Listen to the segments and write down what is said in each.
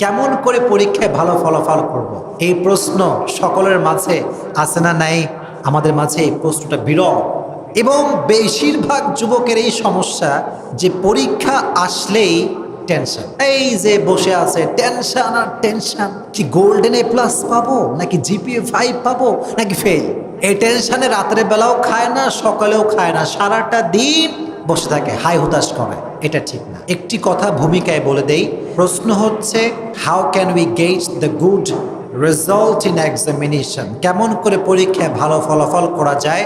কেমন করে পরীক্ষায় ভালো ফলাফল করব। এই প্রশ্ন সকলের মাঝে আছে না নাই? আমাদের মাঝে এই প্রশ্নটা বিরল। এবং বেশিরভাগ যুবকের এই সমস্যা যে পরীক্ষা আসলেই টেনশন এই যে বসে আছে টেনশন আর টেনশন কি গোল্ডেন এ প্লাস পাবো? নাকি জিপিএ ফাইভ পাবো? নাকি ফেল এই টেনশনে রাতের বেলাও খায় না, সকালেও খায় না। সারাটা দিন বসে থাকে, হাই হুতাশ করে এটা ঠিক না। একটি কথা ভূমিকায় বলে দেই, প্রশ্ন হচ্ছে how can we get the good result in examination কেমন করে পরীক্ষায় ভালো ফলাফল করা যায়?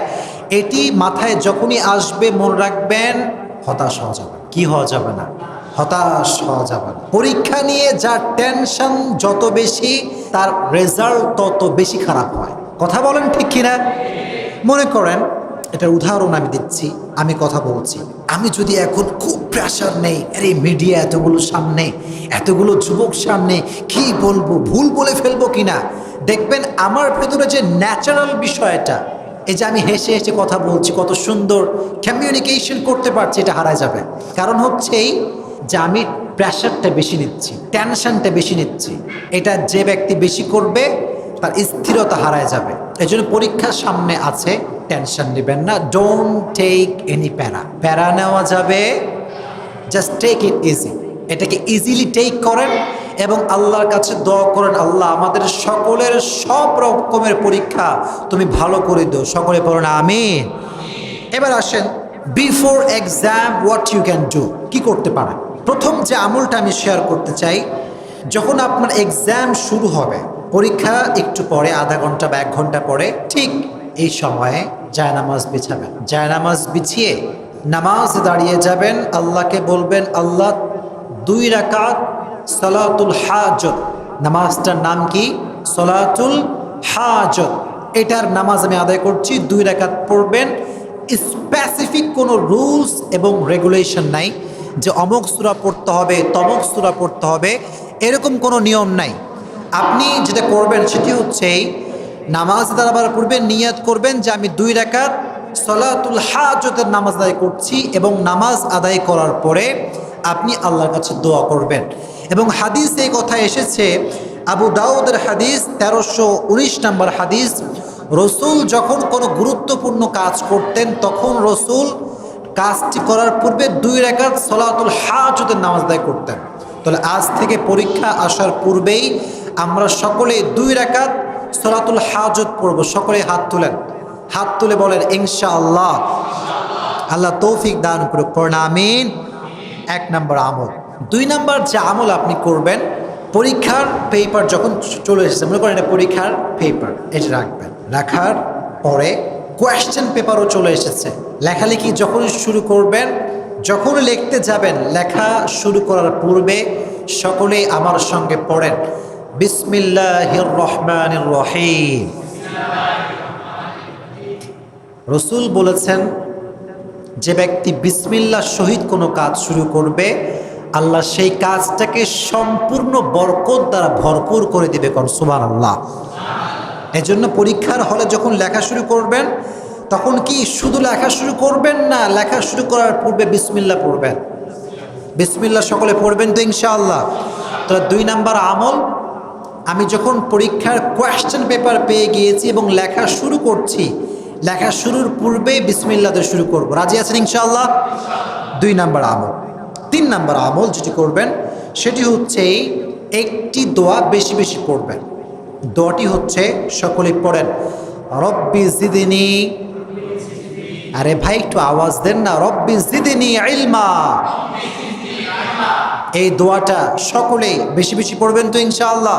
এটি মাথায় যখনই আসবে, মনে রাখবেন, হতাশ হওয়া যাবে কি হওয়া যাবে না? হতাশ হওয়া যাবে না। পরীক্ষা নিয়ে যার টেনশন যত বেশি, তার রেজাল্ট তত বেশি খারাপ হয়। কথা বলেন ঠিক কিনা? মনে করেন এটার উদাহরণ আমি দিচ্ছি, আমি কথা বলছি। আমি যদি এখন খুব প্রেশার নেই, আরে মিডিয়া এতগুলো সামনে, এতগুলো যুবক সামনে, কি বলব, ভুল বলে ফেলব কিনা? দেখবেন আমার ভেতরে যে ন্যাচারাল বিষয়টা, এই যে আমি হেসে হেসে কথা বলছি, কত সুন্দর কমিউনিকেশন করতে পারছি, এটা হারায় যাবে। কারণ হচ্ছে এই যে আমি প্রেশারটা বেশি নিচ্ছি টেনশনটা বেশি নিচ্ছি, এটা যে ব্যক্তি বেশি করবে, তার স্থিরতা হারায় যাবে। এই জন্য পরীক্ষার সামনে আছে, টেনশন নেবেন না ডোন্ট টেক এনি প্যারা প্যারা নেওয়া যাবে জাস্ট টেক ইট ইজি এটাকে ইজিলি টেক করেন এবং আল্লাহর কাছে দোয়া করেন, আল্লাহ, আমাদের সকলের সব রকমের পরীক্ষা তুমি ভালো করে দিও। সকলে পড়ো না আমিন। এবার আসেন before exam what you can do কি করতে পারেন? প্রথম যে আমলটা আমি শেয়ার করতে চাই, যখন আপনার এক্সাম শুরু হবে পরীক্ষা একটু পরে, আধা ঘণ্টা বা এক ঘণ্টা পরে, ঠিক এই সময়ে জায়নামাজ বিছাবেন। জায়নামাজ বিছিয়ে নামাজ দাঁড়িয়ে যাবেন, আল্লাহকে বলবেন, আল্লাহ, দুই রাকাত সলাতুল হাজত। নামাজটার নাম কি? সলাতুল হাজত। এটার নামাজ আমি আদায় করছি, দুই রাকাত পড়বেন। স্পেসিফিক কোনো রুলস এবং রেগুলেশন নাই যে অমুক সুরা পড়তে হবে, তমক সুরা পড়তে হবে, এরকম কোনো নিয়ম নাই। আপনি যেটা করবেন সেটি হচ্ছে নামাজ দাঁড়াবার পূর্বে নিয়াত করবেন যে আমি দুই রাকাত সলাতুল হাজতের নামাজ আদায় করছি এবং নামাজ আদায় করার পরে আপনি আল্লাহর কাছে দোয়া করবেন। এবং হাদিস এই কথা এসেছে, আবু দাউদের হাদিস তেরোশো উনিশ নম্বর হাদিস, রসুল যখন কোনো গুরুত্বপূর্ণ কাজ করতেন তখন রসুল কাজটি করার পূর্বে দুই রেখাত সলাতুল হাজতের নামাজ আদায় করতেন। তাহলে আজ থেকে পরীক্ষা আসার পূর্বেই আমরা সকলে দুই রেখাত সলাতুল হাজত পড়ব। সকলে হাত তুলেন। হাত তুলে বলেন ইনশা আল্লাহ আল্লাহ তৌফিক দান করুক, পড়না, আমিন। এক নম্বর আমল। দুই নম্বর যে আমল আপনি করবেন, পরীক্ষার পেপার যখন চলে এসেছে, মনে করেন পরীক্ষার পেপার এটা রাখবেন। রাখার পরে কোয়েশ্চেন পেপারও চলে এসেছে। লেখালেখি যখনই শুরু করবেন, যখন লিখতে যাবেন, লেখা শুরু করার পূর্বে সকলেই আমার সঙ্গে পড়েন। বিসমিল্লাহির রহমানির রহিম। রসুল বলেছেন, যে ব্যক্তি বিসমিল্লার সহিত কোনো কাজ শুরু করবে, আল্লাহ সেই কাজটাকে সম্পূর্ণ বরকত দ্বারা ভরপুর করে দিবে কোন সুবান আল্লাহ এজন্য পরীক্ষার হলে যখন লেখা শুরু করবেন, তখন কি শুধু লেখা শুরু করবেন না, লেখা শুরু করার পূর্বে বিসমিল্লা পড়বেন? বিসমিল্লা সকলে পড়বেন তো ইনশাআল্লাহ। তো দুই নাম্বার আমল আমি যখন পরীক্ষার কোয়েশ্চেন পেপার পেয়ে গিয়েছি এবং লেখা শুরু করছি, লেখা শুরুর পূর্বেই বিসমিল্লাতে শুরু করব। রাজি আছেন ইনশাআল্লাহ? দুই নাম্বার আমল। তিন নাম্বার আমল যেটি করবেন, সেটি হচ্ছে একটি দোয়া বেশি বেশি পড়বেন। দোয়াটি হচ্ছে, সকলে পড়েন, রব্বি জিদিনী আরে ভাই, একটু আওয়াজ দেন না, রব্বি জিদিনী ইলমা। এই দোয়াটা সকলেই বেশি বেশি পড়বেন তো ইনশাআল্লাহ?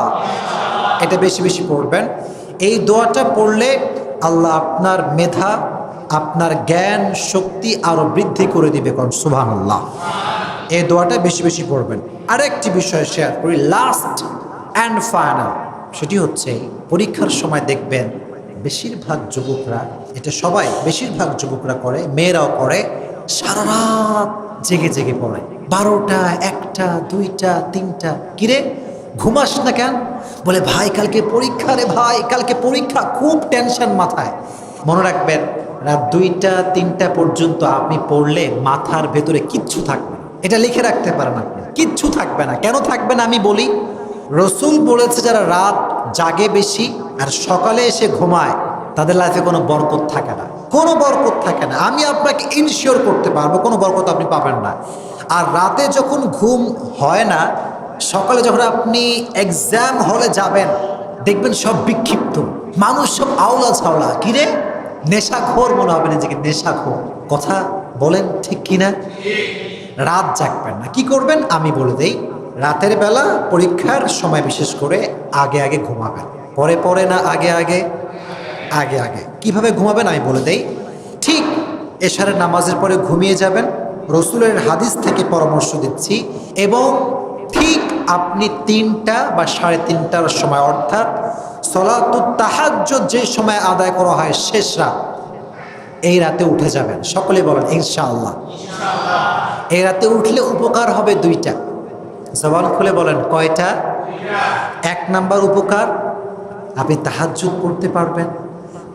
এটা বেশি বেশি পড়বেন। এই দোয়াটা পড়লে আল্লাহ আপনার মেধা, আপনার জ্ঞান, শক্তি আরও বৃদ্ধি করে দিবে কোন? সুবহান আল্লাহ এই দোয়াটা বেশি বেশি পড়বেন। আরেকটি বিষয় শেয়ার করি লাস্ট অ্যান্ড ফাইনাল সেটি হচ্ছে, পরীক্ষার সময় দেখবেন, বেশিরভাগ যুবকরা, এটা সবাই বেশিরভাগ যুবকরা করে, মেয়েরাও করে, সারা রাত জেগে জেগে পড়ে। বারোটা, একটা, দুইটা, তিনটা। কিরে? ঘুমাস না কেন? বলে, ভাই, কালকে পরীক্ষা রে ভাই, কালকে পরীক্ষা, খুব টেনশন মাথায়। মনে রাখবেন, রাত দুইটা, তিনটা পর্যন্ত আপনি পড়লে মাথার ভেতরে কিচ্ছু থাকবে। এটা লিখে রাখতে পারেন আপনি। কিচ্ছু থাকবে না। কেন থাকবে না আমি বলি, রসুল বলেছে, যারা রাত জাগে বেশি আর সকালে এসে ঘুমায়, তাদের লাইফে কোনো বরকত থাকে না। কোনো বরকত থাকে না। আমি আপনাকে ইনশিওর করতে পারব, কোনো বরকত আপনি পাবেন না। আর রাতে যখন ঘুম হয় না, সকালে যখন আপনি এক্সাম হলে যাবেন, দেখবেন সব বিক্ষিপ্ত। মানুষ সব আওলা ছাওলা কিরে নেশাখোর মনে হবে নিজেকে, নেশাখোর। কথা বলেন ঠিক কিনা রাত জাগবেন না। কি করবেন? আমি বলে দেই, রাতের বেলা পরীক্ষার সময় বিশেষ করে আগে আগে ঘুমাবেন। পরে পরে না, আগে আগে? আগে আগে। কীভাবে ঘুমাবেন আমি বলে দেই, ঠিক এশারের নামাজের পরে ঘুমিয়ে যাবেন। রসুলের হাদিস থেকে পরামর্শ দিচ্ছি এবং ঠিক আপনি তিনটা বা সাড়ে তিনটার সময়, অর্থাৎ সলাতুত তাহাজ্জ যে সময় আদায় করা হয় শেষ রাত, এই রাতে উঠে যাবেন। সকলে বলেন, ইনশাআল্লাহ। এই রাতে উঠলে উপকার হবে দুইটা। জবান খুলে বলেন, কয়টা? এক নাম্বার উপকার, আপনি তাহাজ্জুদ পড়তে পারবেন।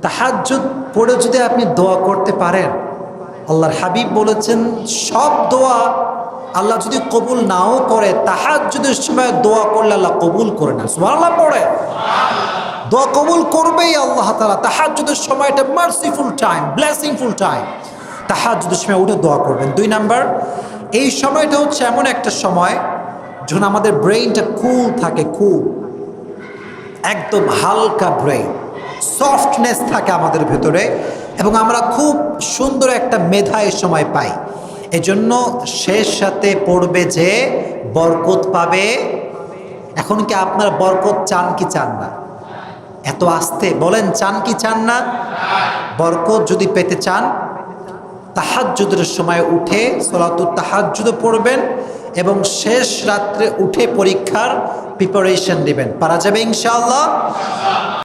তাহাজ্জুদ পড়ে যদি আপনি দোয়া করতে পারেন আল্লাহর হাবিব বলেছেন, সব দোয়া আল্লাহ যদি কবুল নাও করে, তাহাজ্জুদের সময় দোয়া করলে আল্লাহ কবুল করে না। সুবহানাল্লাহ পড়ে। দোয়া কবুল করবেই আল্লাহ তালা তাহাজ্জুদের সময়টা মার্সিফুল টাইম ব্লেসিংফুল টাইম তাহাজ্জুদের সময় উঠে দোয়া করবেন। দুই নাম্বার, এই সময়টা হচ্ছে এমন একটা সময় যখন আমাদের ব্রেইনটা কুল থাকে কুল একদম হালকা ব্রেইন সফটনেস থাকে আমাদের ভেতরে। এবং আমরা খুব সুন্দর একটা মেধা এই সময় পাই। এজন্য শেষ সাথে পড়বে যে বরকত পাবে। এখন কি আপনার বরকত চান কি চান না? এত আস্তে বলেন, চান কি চান না? বরকত যদি পেতে চান, তাহাজ্জুদের সময় উঠে সলাতুর তাহাজ্জুদ পড়বেন এবং শেষ রাত্রে উঠে পরীক্ষার প্রিপারেশন নেবেন পারা যাবে ইনশাআল্লাহ?